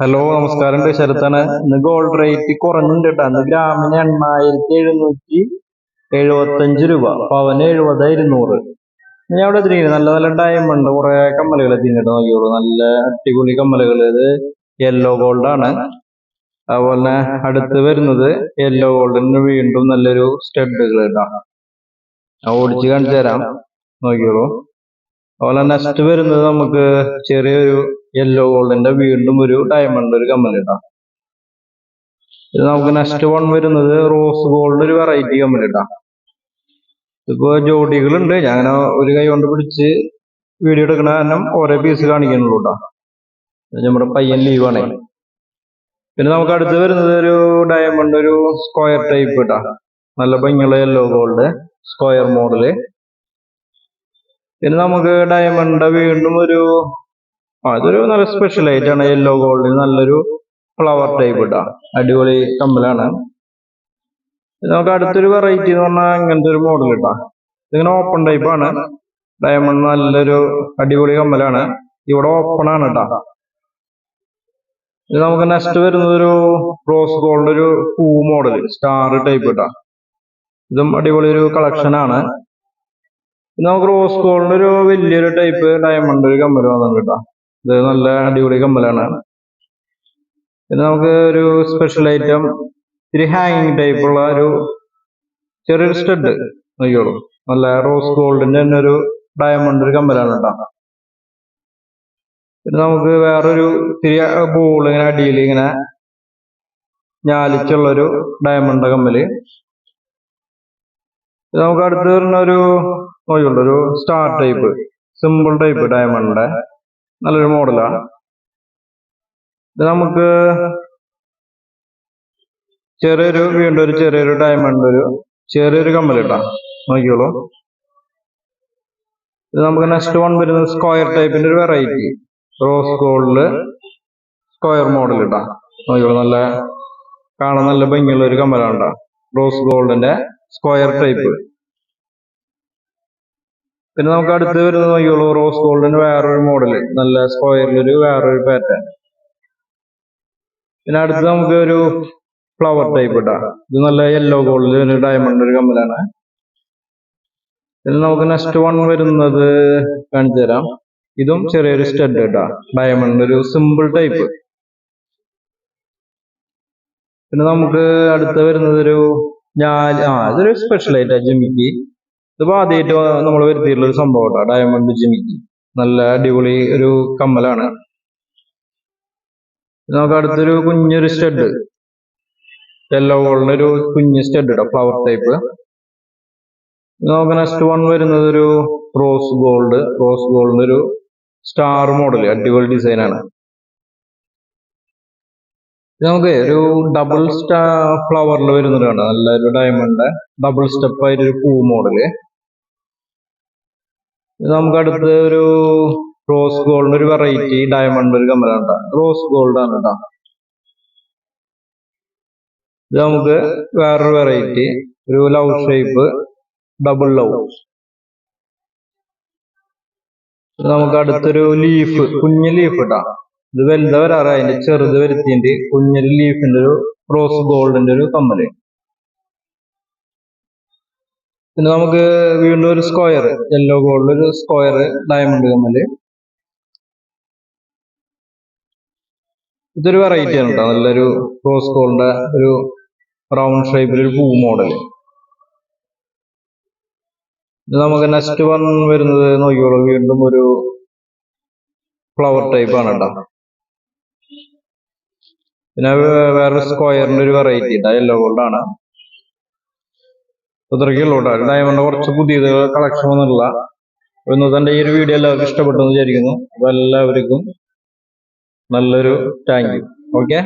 Hello നമസ്കാരം ശരത്താണ്. ഇന്ന് gold rate കുറഞ്ഞിട്ടുണ്ട് കേട്ടോ. ഇന്ന് ഗ്രാമിന് എണ്ണായിരത്തി എഴുന്നൂറ്റി എഴുപത്തഞ്ച് രൂപ. പവന് എഴുപത് ഇരുന്നൂറ്. ഞാൻ അവിടെ എത്തിയിരിക്കുന്നത് നല്ല നല്ല ഡയമണ്ട് കുറെ കമ്മലുകൾ എത്തിയിട്ട് നോക്കിയോളൂ. നല്ല അടിപൊളി കമ്മലുകൾ. ഇത് യെല്ലോ ഗോൾഡ് ആണ്. അതുപോലെ തന്നെ അടുത്ത് വരുന്നത് യെല്ലോ ഗോൾഡിന് വീണ്ടും നല്ലൊരു സ്റ്റഡുകൾ ഇതാണ് ഓടിച്ച് കാണിച്ചു തരാം. നോക്കിയോളൂ. അതുപോലെ നെക്സ്റ്റ് വരുന്നത് നമുക്ക് ചെറിയൊരു യെല്ലോ ഗോൾഡിന്റെ വീണ്ടും ഒരു ഡയമണ്ട് ഒരു കമ്മൽ ഇടാം ഇത് നമുക്ക് നെക്സ്റ്റ് വൺ വരുന്നത് റോസ് ഗോൾഡ് ഒരു വെറൈറ്റി കമ്മൽ ഇടാം ഇപ്പൊ ജോഡികളുണ്ട്. ഞാൻ ഒരു കൈ കൊണ്ട് പിടിച്ച് വീഡിയോ എടുക്കണ കാരണം ഓരോ പീസ് കാണിക്കുന്നുള്ളൂ കേട്ടോ നമ്മുടെ പയ്യൻ ലീവാണ് പിന്നെ നമുക്ക് അടുത്ത് വരുന്നത് ഒരു ഡയമണ്ട് ഒരു സ്ക്വയർ ടൈപ്പ് ഇട്ടാ നല്ല ഭംഗിയുള്ള യെല്ലോ ഗോൾഡ് സ്ക്വയർ മോഡൽ പിന്നെ നമുക്ക് ഡയമണ്ട് വീണ്ടും ഒരു ആ ഇതൊരു നല്ല സ്പെഷ്യൽ ഐറ്റം ആണ്. യെല്ലോ ഗോൾഡ് നല്ലൊരു ഫ്ലവർ ടൈപ്പ് ഇട്ടാ. അടിപൊളി കമ്പലാണ്. നമുക്ക് അടുത്തൊരു വെറൈറ്റി എന്ന് പറഞ്ഞാൽ ഇങ്ങനത്തെ ഒരു മോഡൽ ഇട്ടാ. ഇതിങ്ങനെ ഓപ്പൺ ടൈപ്പ് ആണ്. ഡയമണ്ട് നല്ലൊരു അടിപൊളി കമ്മലാണ് ഇവിടെ ഓപ്പൺ ആണ് കേട്ടാ ഇത് നമുക്ക് നെക്സ്റ്റ് വരുന്നത് ഒരു റോസ് ഗോൾഡ് ഒരു പൂ മോഡൽ സ്റ്റാർ ടൈപ്പ് ഇട്ടാ. ഇതും അടിപൊളി ഒരു കളക്ഷൻ ആണ് നമുക്ക് റോസ് ഗോൾഡ് ഒരു വലിയൊരു ടൈപ്പ് ഡയമണ്ട് ഒരു കമ്മൽ വന്നിട്ടുണ്ട് കേട്ടോ ഇത് നല്ല അടിപൊളി കമ്മലാണ്. പിന്നെ നമുക്ക് ഒരു സ്പെഷ്യൽ ഐറ്റം ഇത്തിരി ഹാങ്ങിങ് ടൈപ്പ് ഉള്ള ഒരു ചെറിയൊരു സ്റ്റഡ് നോക്കിയോളൂ നല്ല റോസ് ഗോൾഡിന്റെ തന്നെ ഒരു ഡയമണ്ട് ഒരു കമ്മലാണ് കേട്ടോ. പിന്നെ നമുക്ക് വേറൊരു ഇത്തിരി ബോൾ ഇങ്ങനെ അടിയിൽ ഇങ്ങനെ ഞാലിച്ചുള്ളൊരു ഡയമണ്ട് കമ്മൽ. നമുക്ക് അടുത്ത് വരുന്ന ഒരു നോക്കിയുള്ളൂ ഒരു star type simple type diamond നല്ലൊരു മോഡലാണ് ഇത് നമുക്ക് ചെറിയൊരു വീണ്ടും ഒരു ചെറിയൊരു ഡയമണ്ട് ഒരു ചെറിയൊരു കമ്മലിട്ടാ നോക്കിയോളൂ ഇത് നമുക്ക് നെക്സ്റ്റ് വൺ വരുന്നത് സ്ക്വയർ ടൈപ്പിന്റെ ഒരു വെറൈറ്റി റോസ് ഗോൾഡിൽ സ്ക്വയർ മോഡൽ ഇട്ടാ. നോക്കിയോളൂ നല്ല കാണാൻ നല്ല ഭംഗിയുള്ള ഒരു കമ്മലാണ് റോസ് ഗോൾഡിന്റെ സ്ക്വയർ ടൈപ്പ് പിന്നെ നമുക്ക് അടുത്ത് വരുന്നത് നോക്കിയോളൂ റോസ് ഗോൾഡിന് വേറൊരു മോഡൽ നല്ല സ്ക്വയറിലൊരു വേറൊരു പാറ്റേൺ പിന്നെ അടുത്ത് നമുക്ക് ഒരു ഫ്ലവർ ടൈപ്പ് ഇട്ടാ ഇത് നല്ല യെല്ലോ ഗോൾഡിൽ ഒരു ഡയമണ്ട് ഒരു കമ്മലാണ് പിന്നെ നമുക്ക് നെക്സ്റ്റ് വൺ വരുന്നത് കാണിച്ചു തരാം. ഇതും ചെറിയൊരു സ്റ്റഡ് ഇട്ടാ ഡയമണ്ട് ഒരു സിമ്പിൾ ടൈപ്പ് പിന്നെ നമുക്ക് അടുത്ത് വരുന്നത് ഒരു ഞാൻ ആ ഇതൊരു സ്പെഷ്യൽ ആയിട്ടാ ജിമിക്ക്. ഇതിപ്പോ ആദ്യമായിട്ട് നമ്മൾ വരുത്തിയിട്ടുള്ള ഒരു സംഭവം കേട്ടോ ഡയമണ്ട് ജിമിക്ക് നല്ല അടിപൊളി ഒരു കമ്മലാണ്. നമുക്ക് അടുത്തൊരു കുഞ്ഞൊരു സ്റ്റഡ് യെല്ലോ ഗോൾഡിന്റെ ഒരു കുഞ്ഞ് സ്റ്റഡ് ഇടാം ഫ്ലവർ ടൈപ്പ് നമുക്ക് നെക്സ്റ്റ് വൺ വരുന്നത് ഒരു റോസ് ഗോൾഡ് റോസ് ഗോൾഡിന് ഒരു സ്റ്റാർ മോഡൽ അടിപൊളി ഡിസൈൻ ആണ്. നമുക്ക് ഒരു ഡബിൾ സ്റ്റാ ഫ്ലവറിൽ വരുന്നതാണ്. നല്ലൊരു ഡയമണ്ട് ഡബിൾ സ്റ്റെപ്പ് ആയിട്ട് ഒരു പൂ മോഡൽ നമുക്ക് അടുത്ത് ഒരു റോസ് ഗോൾഡ് ഒരു വെറൈറ്റി ഡയമണ്ട് ഒരു കമ്മലാണ് റോസ് ഗോൾഡ് ആണ് കേട്ടോ. ഇത് നമുക്ക് വേറൊരു വെറൈറ്റി ഒരു ലവ് ഷേപ്പ് ഡബിൾ ലവ് നമുക്ക് അടുത്തൊരു ലീഫ് കുഞ്ഞ് ലീഫ് ഇട്ടാ ഇത് വലുത് വരാറ് അതിന്റെ ചെറുത് വരുത്തിയിട്ട് കുഞ്ഞൊരു ലീഫിന്റെ ഒരു റോസ് ഗോൾഡിന്റെ ഒരു കമ്മൽ. പിന്നെ നമുക്ക് വീണ്ടും ഒരു സ്ക്വയർ യെല്ലോ ഗോൾഡ് ഒരു സ്ക്വയർ ഡയമണ്ട് കമ്മൽ ഇതൊരു വെറൈറ്റി ആണ് കേട്ടോ നല്ലൊരു റോസ് ഗോൾഡിന്റെ ഒരു റൗണ്ട് ഷേപ്പിൽ ഒരു പൂ മോഡൽ നമുക്ക് നെക്സ്റ്റ് വൺ വരുന്നത് നോക്കിയോളൂ വീണ്ടും ഒരു ഫ്ലവർ ടൈപ്പ് ആണ് കേട്ടോ പിന്നെ വേറൊരു സ്ക്വയറിന്റെ ഒരു വെറൈറ്റി ഇട്ടാ യെല്ലോ ഗോൾഡ് ആണ്. ഇത്രയ്ക്കുള്ളൂ കേട്ടോ ഡയമണ്ട് കുറച്ച് പുതിയത് കളക്ഷൻ ഒന്നുമില്ല ഇന്നത്തെ ഈ ഒരു വീഡിയോ എല്ലാവർക്കും ഇഷ്ടപ്പെട്ടു വിചാരിക്കുന്നു. അപ്പൊ എല്ലാവർക്കും നല്ലൊരു താങ്ക് യു ഓക്കെ